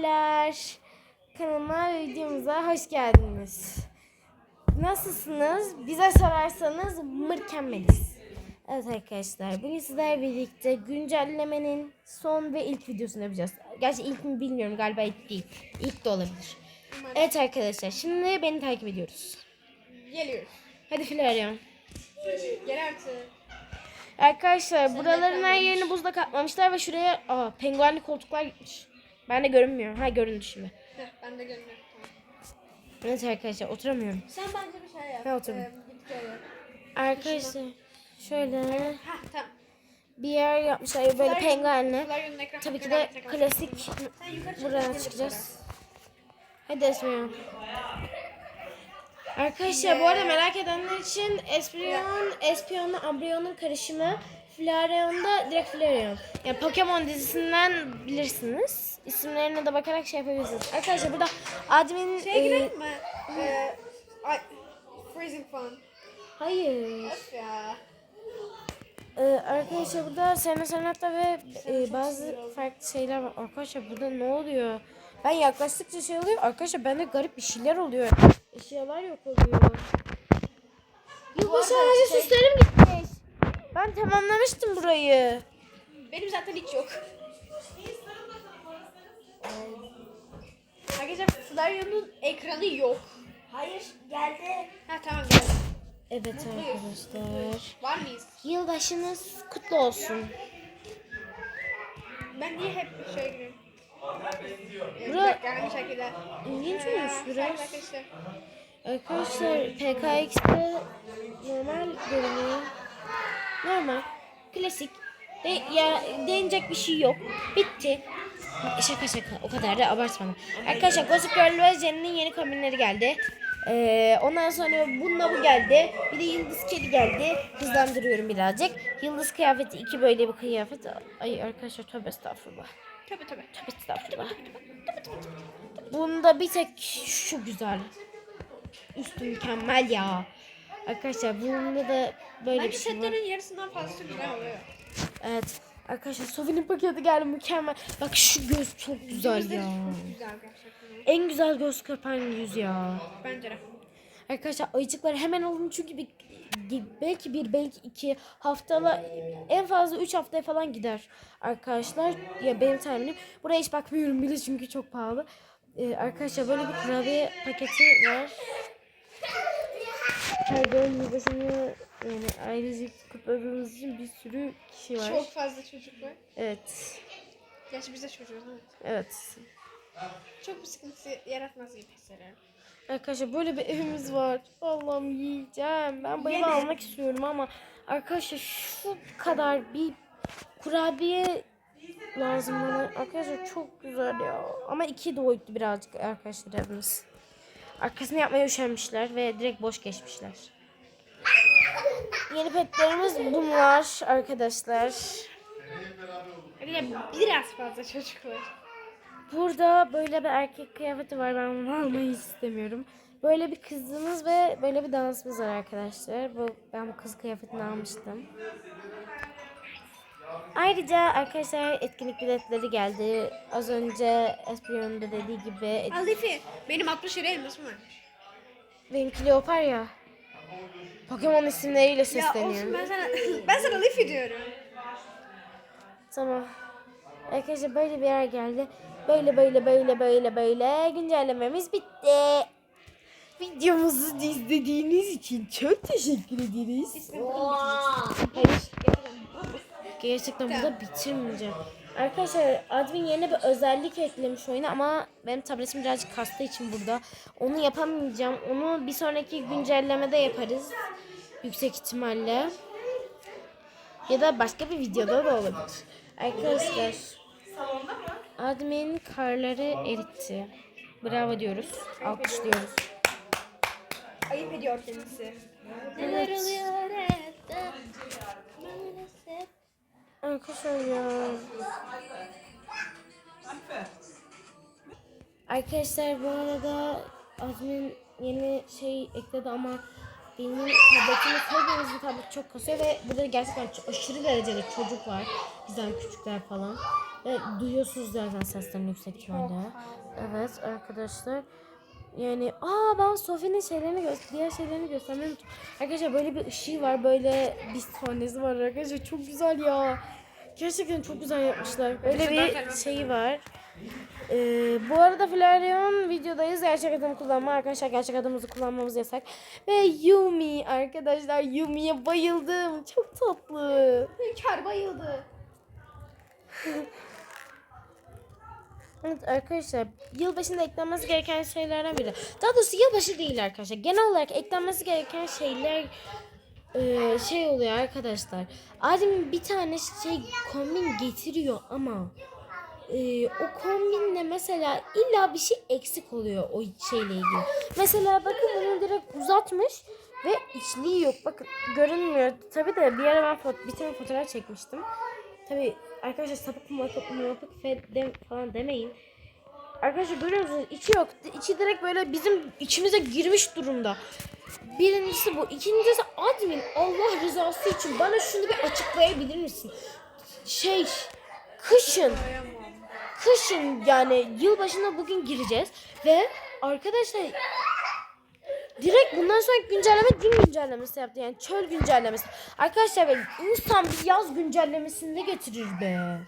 Merhabalar. Kanalıma ve videomuza hoş geldiniz. Nasılsınız? Bize sorarsanız mükemmeliz. Evet arkadaşlar bugün sizlerle birlikte güncellemenin son ve ilk videosunu yapacağız. Gerçi ilk mi bilmiyorum galiba ilk değil. İlk de olabilir. Evet arkadaşlar şimdi beni takip ediyoruz. Geliyoruz. Hadi Flaryam. Gel artık. Arkadaşlar buraların her yerini buzla kaplamışlar ve şuraya aa, penguenli koltuklar gitmiş. Ben de görünmüyor. Ha göründü şimdi. Heh, ben de görünüyorum. Evet arkadaşlar oturamıyorum. Sen bence bir şey yap. Ben oturdum. Ee, yap. Arkadaşlar şöyle Hah tamam. bir yer yapmışlar böyle ekran Tabii ki de klasik gel çıkacağız. Hadi Esmiyon. Arkadaşlar bu arada merak edenler için Esprion, Espion'la Ambryon'un karışımı. Flareon da direkt Flareon. Yani Pokemon dizisinden bilirsiniz. İsimlerine de bakarak şey yapabilirsiniz. Arkadaşlar burada admin... Şeye e, girelim mi? Ay, freezing fun. hayır. Ya. Ee, arkadaşlar burada Sena Sanat'ta ve e, bazı farklı şeyler var. Arkadaşlar burada ne oluyor? Ben yaklaştıkça şey oluyor. Arkadaşlar bende garip bir şeyler oluyor. Eşyalar yok oluyor. Yılbaşı arada ağacı şey- süslerim gitmiş. Ben tamamlamıştım burayı. Benim zaten hiç yok. Arkadaşlar Flaryum'un ekranı yok. Hayır geldi. Ha tamam geldi. Evet arkadaşlar. Var mıyız? Yılbaşınız kutlu olsun. Ben niye hep şey giriyorum? Bura- aynı şekilde. İlginç olmuş biraz. Arkadaşlar. Arkadaşlar PKX'de normal görünüyor. Normal. Klasik. De, ya değinecek bir şey yok. Bitti. Şaka şaka. O kadar da abartmadım. Arkadaşlar Gossip Girl ve Jenny'nin yeni kombinleri geldi. Ee, ondan sonra bununla bu geldi. Bir de Yıldız Kedi geldi. Hızlandırıyorum birazcık. Yıldız kıyafeti iki böyle bir kıyafet. Ay arkadaşlar tövbe estağfurullah. Tabii tabii. Tövbe estağfurullah. Bunda bir tek şu güzel. Üstü mükemmel ya. Arkadaşlar bunda da böyle Bence bir şey var. yarısından fazlası güzel oluyor. Evet. Arkadaşlar Sofi'nin paketi geldi mükemmel. Bak şu göz çok güzel ya. çok güzel gerçekten. En güzel göz kapan yüz ya. Bence de. Arkadaşlar ayıcıkları hemen alın çünkü bir, belki bir belki iki haftalar en fazla üç haftaya falan gider arkadaşlar. Ya benim tahminim. Buraya hiç bakmıyorum bile çünkü çok pahalı. Ee, arkadaşlar böyle bir kurabiye paketi var. Pardon yılbaşını yani ailecek kutladığımız için bir sürü kişi var. Çok fazla çocuk var. Evet. Gerçi biz de çocuğuz evet. Evet. Çok bir sıkıntı yaratmaz gibi hissederim. Arkadaşlar böyle bir evimiz var. Allah'ım yiyeceğim. Ben bu evi almak istiyorum ama arkadaşlar şu kadar bir kurabiye lazım bana. Arkadaşlar çok güzel ya. Ama iki boyutlu birazcık arkadaşlar evimiz. Arkasını yapmaya üşenmişler ve direkt boş geçmişler. Yeni petlerimiz bunlar arkadaşlar. Yani biraz fazla çocuk var. Burada böyle bir erkek kıyafeti var. Ben bunu almayı istemiyorum. Böyle bir kızımız ve böyle bir dansımız var arkadaşlar. Bu, ben bu kız kıyafetini almıştım. Ayrıca arkadaşlar etkinlik biletleri geldi. Az önce Espion'un da dediği gibi et- Al Lifi. Benim 60 lira elmasım var. benimki Leopar ya. Pokemon isimleriyle Ya olsun sesleniyor. ben sana ben sana Lifi diyorum. Tamam. Arkadaşlar böyle bir yer geldi. Böyle böyle böyle böyle böyle güncellememiz bitti. Videomuzu izlediğiniz için çok teşekkür ederiz. Hayır. Gerçekten burada bitirmeyeceğim. Arkadaşlar admin yeni bir özellik eklemiş oyuna ama benim tabletim birazcık kastığı için burada. Onu yapamayacağım. Onu bir sonraki güncellemede yaparız. Yüksek ihtimalle. Ya da başka bir videoda da olabilir. Arkadaşlar. Admin karları eritti. Bravo diyoruz. Alkışlıyoruz. Ayıp ediyor kendisi. Oluyor? Maalesef. Arkadaşlar ya. Arkadaşlar bu arada admin yeni şey ekledi ama benim tabletimiz hepimizin tableti çok kasıyor ve burada gerçekten aşırı derecede çocuk var. Bizden küçükler falan. Ve duyuyorsunuz zaten seslerini yüksek ihtimalle. Evet arkadaşlar. Yani aa ben Sofi'nin şeylerini gö- diğer şeylerini göstermeyi. Arkadaşlar böyle bir ışığı var. Böyle bir sahnesi var arkadaşlar. Çok güzel ya. Gerçekten çok güzel yapmışlar. Böyle bir şeyi var. Ee, bu arada Flareon videodayız. Gerçek adımı kullanma. Arkadaşlar gerçek adımımızı kullanmamız yasak. Ve Yumi arkadaşlar. Yumi'ye bayıldım. Çok tatlı. Hünkar bayıldı. Evet arkadaşlar yılbaşında eklenmesi gereken şeylerden biri. Daha doğrusu yılbaşı değil arkadaşlar. Genel olarak eklenmesi gereken şeyler e, şey oluyor arkadaşlar. Adem bir tane şey kombin getiriyor ama e, o kombinle mesela illa bir şey eksik oluyor o şeyle ilgili. Mesela bakın bunu direkt uzatmış ve içliği yok. Bakın görünmüyor. Tabi de bir ara ben bir tane fotoğraf çekmiştim. Tabi arkadaşlar sapık mapık fe- dem- falan demeyin. Arkadaşlar görüyor musunuz? İçi yok. İçi direkt böyle bizim içimize girmiş durumda. Birincisi bu. İkincisi admin Allah rızası için bana şunu bir açıklayabilir misin? Şey kışın kışın yani yılbaşına bugün gireceğiz ve arkadaşlar direkt bundan sonraki güncelleme gün güncellemesi yaptı yani çöl güncellemesi. Arkadaşlar insan bir yaz güncellemesini de getirir be.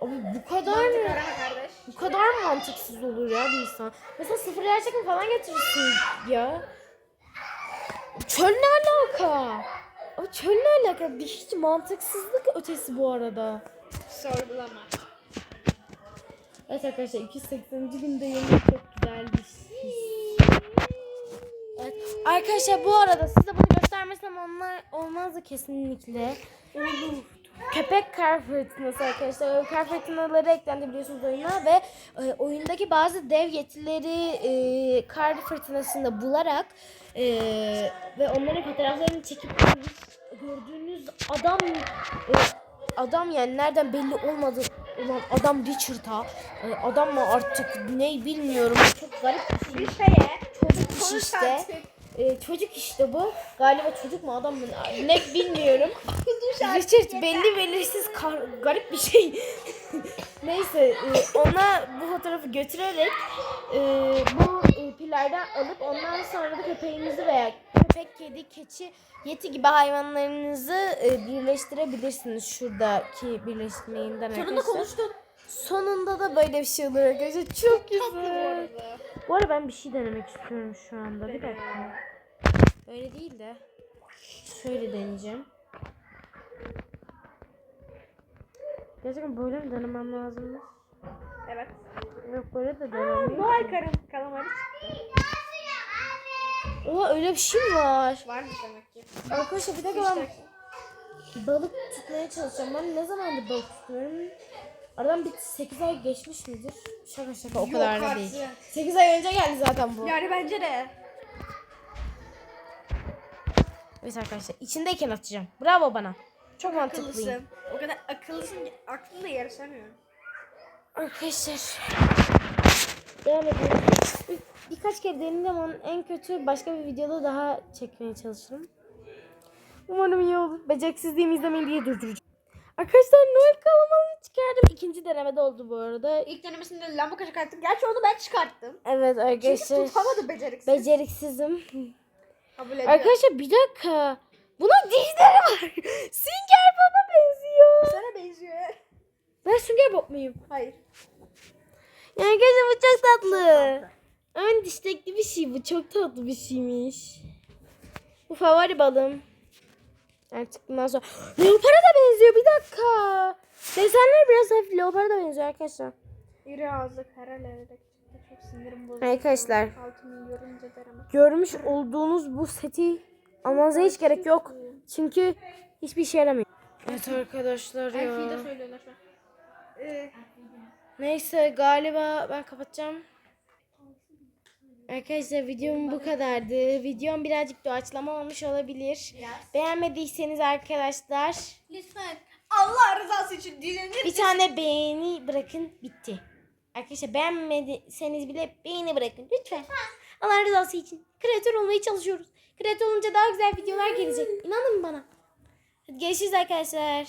Abi bu kadar mı? Arama kardeş. Bu kadar mı mantıksız olur ya bir insan? Mesela sıfır gerçekten falan getirirsin ya. Çöl ne alaka? Abi çöl ne alaka? Bir hiç mantıksızlık ötesi bu arada. Sorgulama. Evet arkadaşlar 280. günde yemek çok güzel bir his. Evet. Arkadaşlar bu arada size bunu göstermesem onlar olmazdı kesinlikle. Olur. Köpek kar fırtınası arkadaşlar. Kar fırtınaları eklendi biliyorsunuz oyuna ve e, oyundaki bazı dev yetileri e, kar fırtınasında bularak e, ve onların fotoğraflarını çekip gördüğünüz adam e, adam yani nereden belli olmadı olan adam Richard'a e, adam mı artık ne bilmiyorum çok garip bir şey. Çocuk işte. artık. E, çocuk işte bu. Galiba çocuk mu adam mı ne bilmiyorum. Richard belli belirsiz kar- garip bir şey. Neyse e, ona bu fotoğrafı götürerek e, bu e, pillerden alıp ondan sonra da köpeğinizi veya köpek, kedi, keçi, yeti gibi hayvanlarınızı e, birleştirebilirsiniz şuradaki birleştirmeyinden Sonunda konuştun. Sonunda da böyle bir şey olur arkadaşlar. Çok güzel. Bu arada ben bir şey denemek istiyorum şu anda. Bir dakika. Böyle değil de şöyle deneyeceğim. Gerçekten böyle mi denemem lazım? Evet. Yok böyle de denemeyeyim. Noel karın kalamarı çıktı. Oha öyle bir şey mi var? Varmış demek ki. Arkadaşlar bir dakika ben balık tutmaya çalışacağım. Ben ne zamandır balık tutuyorum? Aradan bir 8 ay geçmiş midir? Şaka şaka o Yok kadar da artık. değil. 8 ay önce geldi zaten bu. Yani bence de. Evet arkadaşlar içindeyken atacağım. Bravo bana. Çok mantıklıyım. Akıllısın. O kadar akıllısın ki aklınla yarışamıyorum. Arkadaşlar. Devam edelim. Bir, birkaç kere deneyeceğim ama en kötü başka bir videoda daha çekmeye çalışırım. Umarım iyi olur. Beceriksizliğimi izlemeyin diye durduracağım. Arkadaşlar Noel kalamarını çıkardım. İkinci denemede oldu bu arada. İlk denemesinde lamba çıkarttım. Gerçi onu ben çıkarttım. Evet Çünkü arkadaşlar. tutamadı beceriksiz. Beceriksizim. Kabul ediyorum. Arkadaşlar bir dakika. Bunun dişleri var. Sünger Bob'a benziyor. Sana benziyor. Ben Sünger Bob muyum? Hayır. Yani arkadaşlar bu çok tatlı. Ön diştekli bir şey bu. Çok tatlı bir şeymiş. Bu favori balım. Artık bundan sonra... Leopara da benziyor bir dakika. Desenler biraz hafif leopara da benziyor arkadaşlar. İri ağızlı kara levrek. Çok sinirim bozuldu. Arkadaşlar. Görmüş olduğunuz bu seti almanıza hiç gerek yok. Çünkü hiçbir işe yaramıyor. Evet arkadaşlar Elfi'yi de söylüyorlar şu an. Ee, Neyse galiba ben kapatacağım. Arkadaşlar videom bu kadardı. Videom birazcık doğaçlama olmuş olabilir. Beğenmediyseniz arkadaşlar lütfen Allah rızası için dilenir. bir tane beğeni bırakın bitti. Arkadaşlar beğenmediyseniz bile beğeni bırakın lütfen. Allah rızası için. Kreatör olmaya çalışıyoruz. Kreatör olunca daha güzel videolar gelecek. İnanın bana. Hadi görüşürüz arkadaşlar.